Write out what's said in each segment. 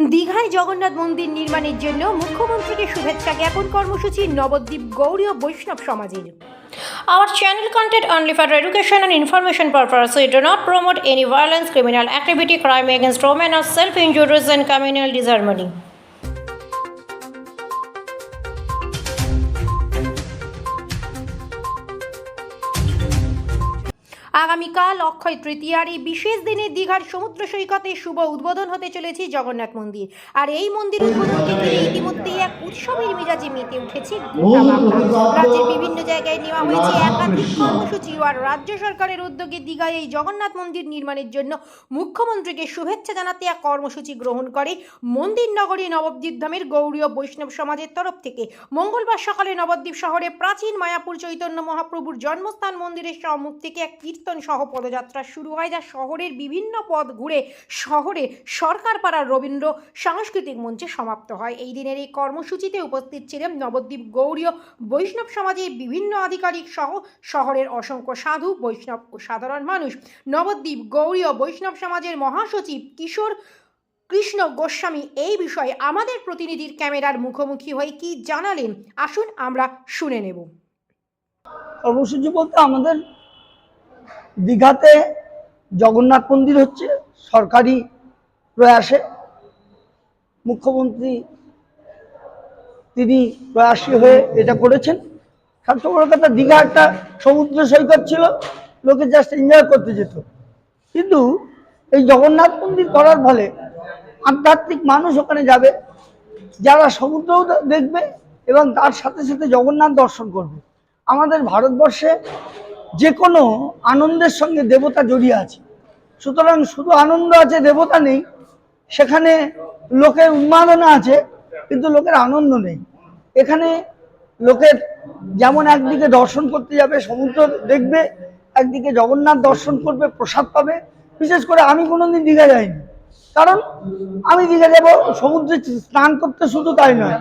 দীঘায় জগন্নাথ মন্দির নির্মাণের জন্য মুখ্যমন্ত্রীকে শুভেচ্ছা জ্ঞাপন কর্মসূচি নবদ্বীপ গৌরীয় বৈষ্ণব সমাজের। Our channel content only for education and information purpose you do not promote any violence criminal activity crime against women of self injuries and communal disharmony আগামীকাল অক্ষয় তৃতীয়ার এই বিশেষ দিনে দীঘার সমুদ্র সৈকতে শুভ উদ্বোধন হতে চলেছে জগন্নাথ মন্দির। আর এই মন্দির এক উৎসবের মিজাজে মেতে উঠেছে গোটা বাংলা রাজ্যের বিভিন্ন জায়গায় নেওয়া হয়েছে একাধিক কর্মসূচি আর রাজ্য সরকারের উদ্যোগে দীঘায় এই জগন্নাথ মন্দির নির্মাণের জন্য মুখ্যমন্ত্রীকে শুভেচ্ছা জানাতে এক কর্মসূচি গ্রহণ করে মন্দির নগরী নবদ্বীপ ধামের গৌরীয় বৈষ্ণব সমাজের তরফ থেকে। মঙ্গলবার সকালে নবদ্বীপ শহরে প্রাচীন মায়াপুর চৈতন্য মহাপ্রভুর জন্মস্থান মন্দিরের সম্মুখ থেকে এক কীর্তন সহ পদযাত্রা শুরু হয় যা শহরের বিভিন্ন পথ ঘুরে শহরে সরকার পাড়ার রবীন্দ্র সাংস্কৃতিক মঞ্চে সমাপ্ত হয়। এই দিনের এই কর্মসূচিতে উপস্থিত ছিলেন নবদ্বীপ গৌরীয় বৈষ্ণব সমাজের বিভিন্ন আধিকারিক সহ শহরের অসংখ্য সাধু, বৈষ্ণব ও সাধারণ মানুষ। নবদ্বীপ গৌরীয় বৈষ্ণব সমাজের মহাসচিব কিশোর কৃষ্ণ গোস্বামী এই বিষয়ে আমাদের প্রতিনিধির ক্যামেরার মুখোমুখি হয়ে কি জানালেন? আসুন আমরা শুনে নেব। কর্মসূচি বলতে আমাদের দীঘাতে জগন্নাথ মন্দির হচ্ছে, সরকারি প্রয়াসে। মুখ্যমন্ত্রী তিনি প্রয়াসী হয়ে এটা করেছেন। সবচেয়ে বড় কথা দীঘা, একটা সমুদ্র সৈকত ছিল, লোকে জাস্ট এনজয় করতে যেত। কিন্তু এই জগন্নাথ মন্দির করার ফলে আধ্যাত্মিক মানুষ ওখানে যাবে, যারা সমুদ্রও দেখবে এবং তার সাথে সাথে জগন্নাথ দর্শন করবে। আমাদের ভারতবর্ষে যে কোনো আনন্দের সঙ্গে দেবতা জড়িয়ে আছে। সুতরাং শুধু আনন্দ আছে, দেবতা নেই, সেখানে লোকের উন্মাদনা আছে কিন্তু লোকের আনন্দ নেই। এখানে লোকের যেমন একদিকে দর্শন করতে যাবে, সমুদ্র দেখবে, একদিকে জগন্নাথ দর্শন করবে, প্রসাদ পাবে। বিশেষ করে আমি কোনোদিন দীঘা যাইনি। কারণ আমি দীঘা যাব, সমুদ্রে স্নান করতে শুধু তাই নয়।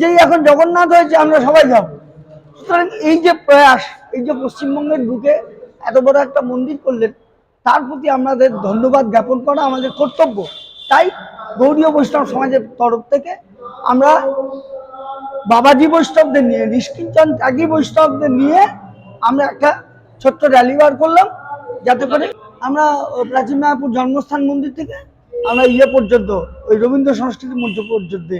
যেই এখন জগন্নাথ হয়েছে, আমরা সবাই যাব। সুতরাং এই যে প্রয়াস, এই যে পশ্চিমবঙ্গের বুকে এত বড় একটা মন্দির করলেন, তার প্রতি আমাদের ধন্যবাদ জ্ঞাপন করা আমাদের কর্তব্য। তাই গৌরীয় বৈষ্ণব সমাজের তরফ থেকে আমরা বাবাজি বৈষ্ণবদের নিয়ে নিষ্কিঞ্চন ত্যাগী বৈষ্ণবদের নিয়ে আমরা একটা ছোট্ট র্যালি বার করলাম, যাতে করে আমরা প্রাচীন মায়াপুর জন্মস্থান মন্দির থেকে আমরা ইয়ে পর্যন্ত, ওই রবীন্দ্র সংস্কৃতি মঞ্চ পর্যন্ত